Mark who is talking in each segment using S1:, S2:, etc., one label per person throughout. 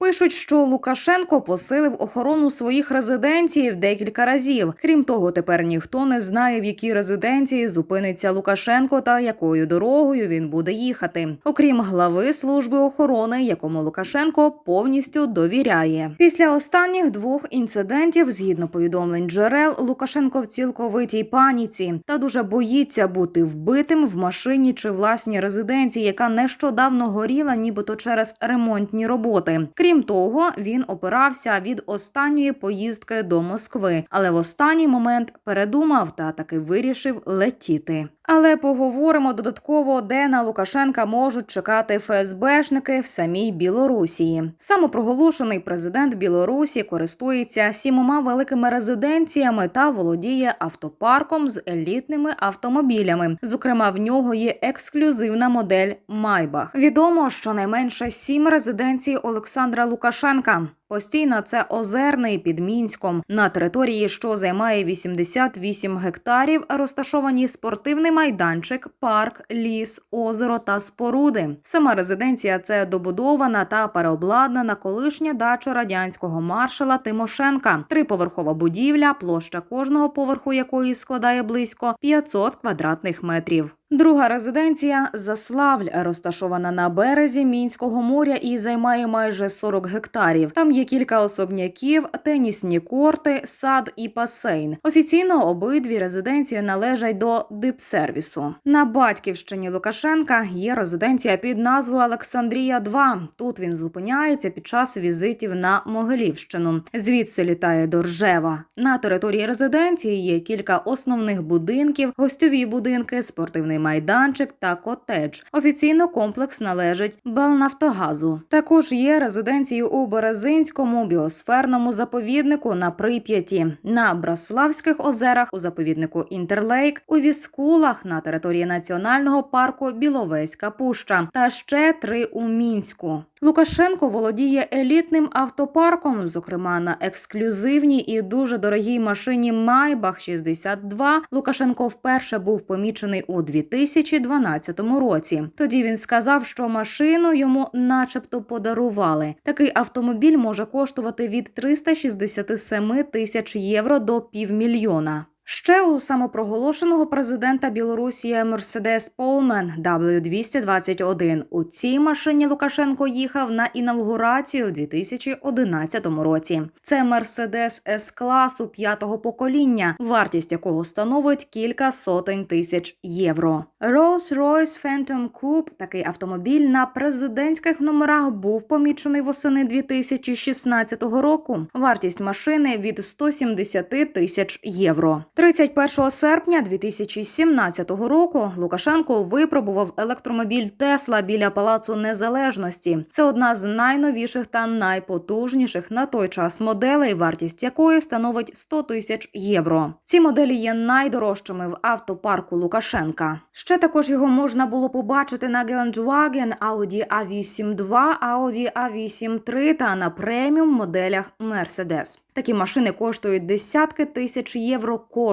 S1: Пишуть, що Лукашенко посилив охорону своїх резиденцій в декілька разів. Крім того, тепер ніхто не знає, в якій резиденції зупиниться Лукашенко та якою дорогою він буде їхати. Окрім глави служби охорони, якому Лукашенко повністю довіряє. Після останніх двох інцидентів, згідно повідомлень джерел, Лукашенко в цілковитій паніці та дуже боїться бути вбитим в машині чи власній резиденції, яка нещодавно горіла, нібито через ремонтні роботи. Крім того, він опирався від останньої поїздки до Москви, але в останній момент передумав та таки вирішив летіти. Але поговоримо додатково, де на Лукашенка можуть чекати ФСБшники в самій Білорусі. Самопроголошений президент Білорусі користується сімома великими резиденціями та володіє автопарком з елітними автомобілями. Зокрема, в нього є ексклюзивна модель Майбах. Відомо, що найменше сім резиденцій Олександра Лукашенка. Постійно це озерний під мінськом на території, що займає 88 гектарів, розташовані спортивний майданчик, парк, ліс, озеро та споруди. Сама резиденція це добудована та переобладнана колишня дача радянського маршала Тимошенка, триповерхова будівля, площа кожного поверху якої складає близько 500 квадратних метрів. Друга резиденція Заславль розташована на березі мінського моря і займає майже 40 гектарів. Там є кілька особняків, тенісні корти, сад і басейн. Офіційно обидві резиденції належать до дипсервісу. На батьківщині Лукашенка є резиденція під назвою Олександрія. 2 тут він зупиняється під час візитів на Могилівщину. Звідси літає до Ржева. На території резиденції є кілька основних будинків, гостьові будинки, спортивний майданчик та котедж. Офіційно комплекс належить Белнафтогазу. Також є резиденції у Березинському біосферному заповіднику на Прип'яті, на Браславських озерах у заповіднику Інтерлейк, у Віскулах на території національного парку Біловеська Пуща та ще три у Мінську. Лукашенко володіє елітним автопарком, зокрема на ексклюзивній і дуже дорогій машині Майбах 62 Лукашенко вперше був помічений у 2012 році. Тоді він сказав, що машину йому, начебто, подарували. Такий автомобіль може коштувати від 367 тисяч євро до півмільйона. Ще у самопроголошеного президента Білорусі Мерседес Полмен W221. У цій машині Лукашенко їхав на інавгурацію у 2011 році. Це Мерседес С класу п'ятого покоління, вартість якого становить кілька сотень тисяч євро. Rolls-Royce Phantom Coupe, такий автомобіль на президентських номерах, був помічений восени 2016 року. Вартість машини від 170 тисяч євро. 31 серпня 2017 року Лукашенко випробував електромобіль Тесла біля Палацу Незалежності. Це одна з найновіших та найпотужніших на той час моделей, вартість якої становить 100 тисяч євро. Ці моделі є найдорожчими в автопарку Лукашенка. Ще також його можна було побачити на Gelandwagen, Audi A8 2, Audi A8 3 та на преміум моделях Mercedes. Такі машини коштують десятки тисяч євро кожна.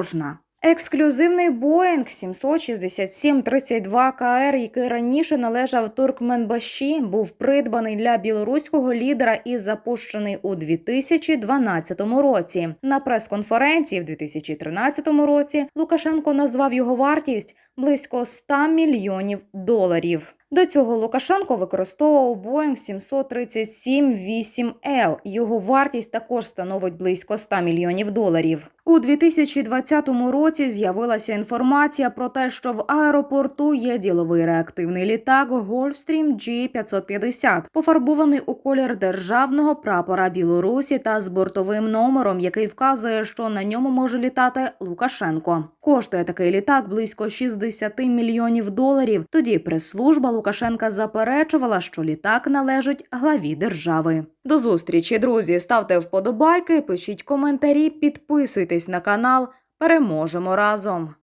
S1: Ексклюзивний Боїнг 767-32 КР, який раніше належав Туркменбаші, був придбаний для білоруського лідера і запущений у 2012 році. На прес-конференції в 2013 році Лукашенко назвав його вартість близько 100 мільйонів доларів. До цього Лукашенко використовував Boeing 737-8 L. Його вартість також становить близько 100 мільйонів доларів. У 2020 році з'явилася інформація про те, що в аеропорту є діловий реактивний літак Gulfstream G550, пофарбований у колір державного прапора Білорусі та з бортовим номером, який вказує, що на ньому може літати Лукашенко. Коштує такий літак близько 60 мільйонів доларів. Тоді прес-служба Лукашенка заперечувала, що літак належить главі держави. До зустрічі, друзі. Ставте вподобайки, пишіть коментарі, підписуйтесь на канал. Переможемо разом.